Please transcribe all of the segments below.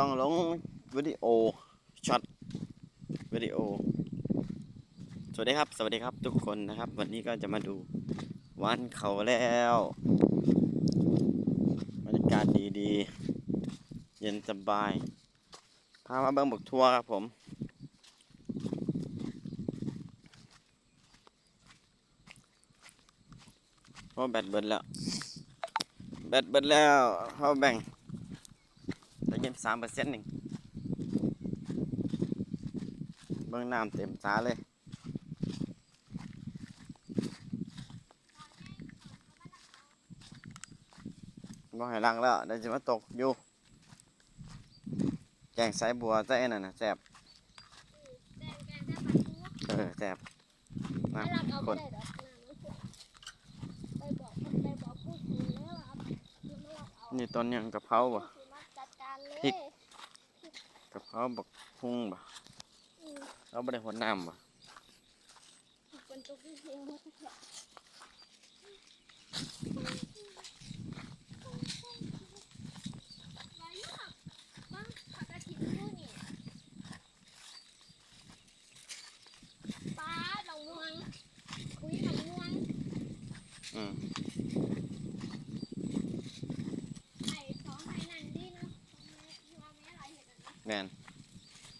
ต้องลงวิดีโอช็อตวิดีโอ สวัสดีครับ สวัสดีครับทุกคนนะครับ วันนี้ก็จะมาดูวันเขาแล้วบรรยากาศดีๆ เย็นสบายพามาเบิ่งบกทัวร์ครับผมพราะแบตเบิดแล้ว แบตเบิดแล้วเขาแบ่ง สามเปอร์เซ็นต์หนึ่งเบิ่งน้ำเต็มตาเลยบ่ให้ลังแล้วเดี๋ยวจะมาตกอยู่แกงไส้บัวใส่นั่นนะแซ่บเออแซ่บน้รักเอาำไปข้นได้ดอกน้ำมันขุ่นไปบอกไปบอกผู้ซื้อแล้วว่าคือไม่รักเอานี่ต้นหยังกะเพราบ่ พริกกะเพราบักพุงบ่อืมเราบ่ได้หดน้ำบ่เป็นตัวที่เสียงมันแหละวายุอะบ้างผักกระถิ่นคู่นี่ปลาดอกม่วงคุยดอกม่วงอืม ไอ้สองไอ้นั่นดีเนาะสองไม้ที่ว่าแม่หลายเห็ดอันนี้ แม่น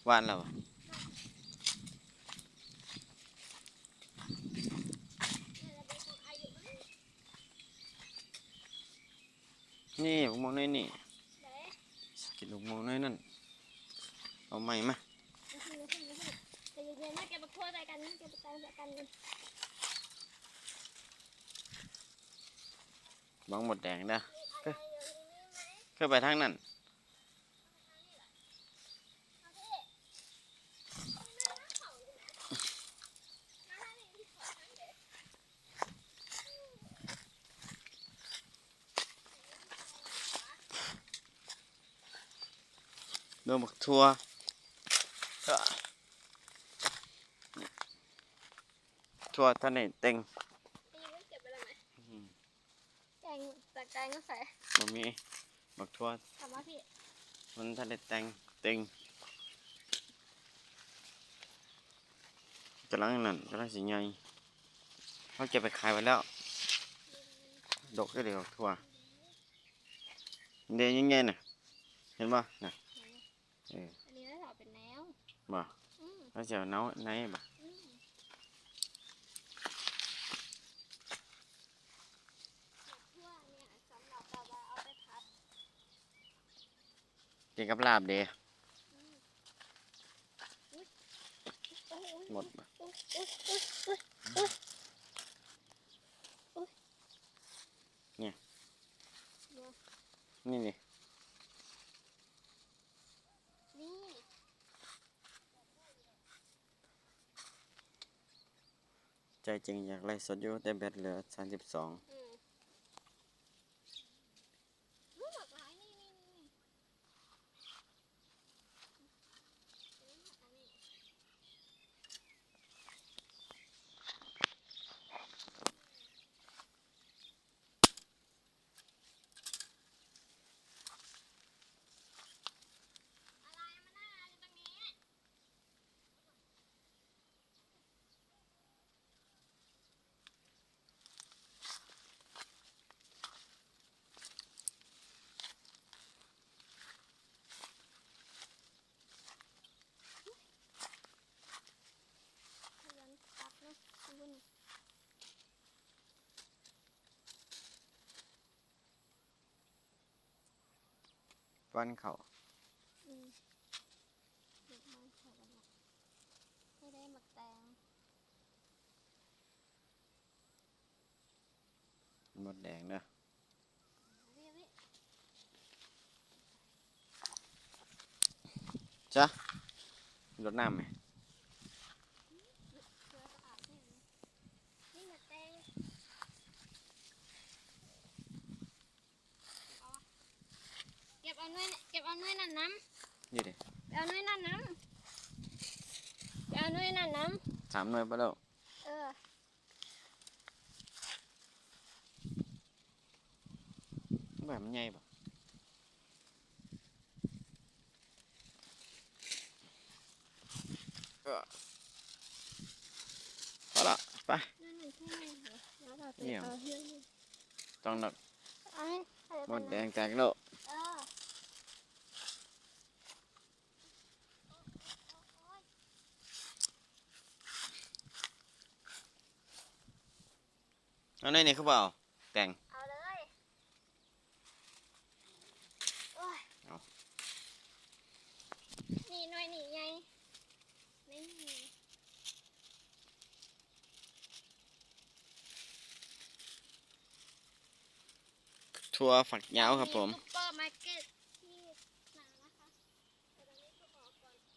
หวานแล้วบ่เออแล้วเป็นของอายุมั้งนี่ลูกมองน้อยนี่เด้กินลูกมองน้อยนั่น เอาใหม่มาไม่ใช่ไม่ใช่ไม่ใช่แต่เย็นๆนะแกมาโทษอะไรกันนะแกไปตามจากกันกัน บังหมดแดงเด้อ อะไรอยู่ตรงนี้ไหม ขึ้นไปทางนั้น เอาพี่เอาแม่มาเขาอยู่นะมาทางนี้ที่เขาทางเด็ก เดินบักทัวร์เอ้อนี่ทัวร์ท่านไหนเต็งตีไว้เก็บไปแล้วไหมอืมแกงแต่แกงก็ใส่บ่มีบักทัวร์ทำมาพี่มันท่านได้แต่งเต็งกำลังนั่นกำลังสิใหญ่เขาเก็บไปขายไว้แล้ว ดอกก็เดี๋ยวทั่วเดี๋ยวยังไงน่ะเห็นป่ะน่ะ เอออันนี้น่าจะเป็นแนวบ่อืมแล้วจะเอาเนาไหนบ่อืมทั่วเนี่ยสำหรับแบบว่าเอาไปผัดกินกับลาบเดอืมอุ๊ยโอ้ยอุ๊ยหมดบ่อุ๊ยอุ๊ยอุ๊ยอุ๊ยอุ๊ยเนี่ยเนี่ยนี่นี่นี่ ใจจริงอยากไล่สดอยู่แต่แบตเหลือ 32 อืมอุ๊ยหลากหลายนี่นี่นี่นี่อันนี้ อะไรมานั่งอะไรตรงนี้ ขยันตักเนอะคุณ ฟันเขาอืมเด็กมันเขากันนะไม่ได้หมักแตงหมดแดงเด้อพี่พี่จ้ะรดน้ำไหม น้อยนั่นน้ำนี่ดิไปเอาน้อยนั่นน้ำไปเอาน้อยนั่นน้ำสามน้อยปะแล่าเออแบบมันใหญ่ปะเออล่นเราไปนี่ย เอรื่องหนักหมดแดงแตกแล้ว เอาในนี่คือเปล่าแต่งเอาเลยโอ้ยเอานี่หน่อยนี่ไงไม่มีทัวฝักยาวครับผม ซุปเปอ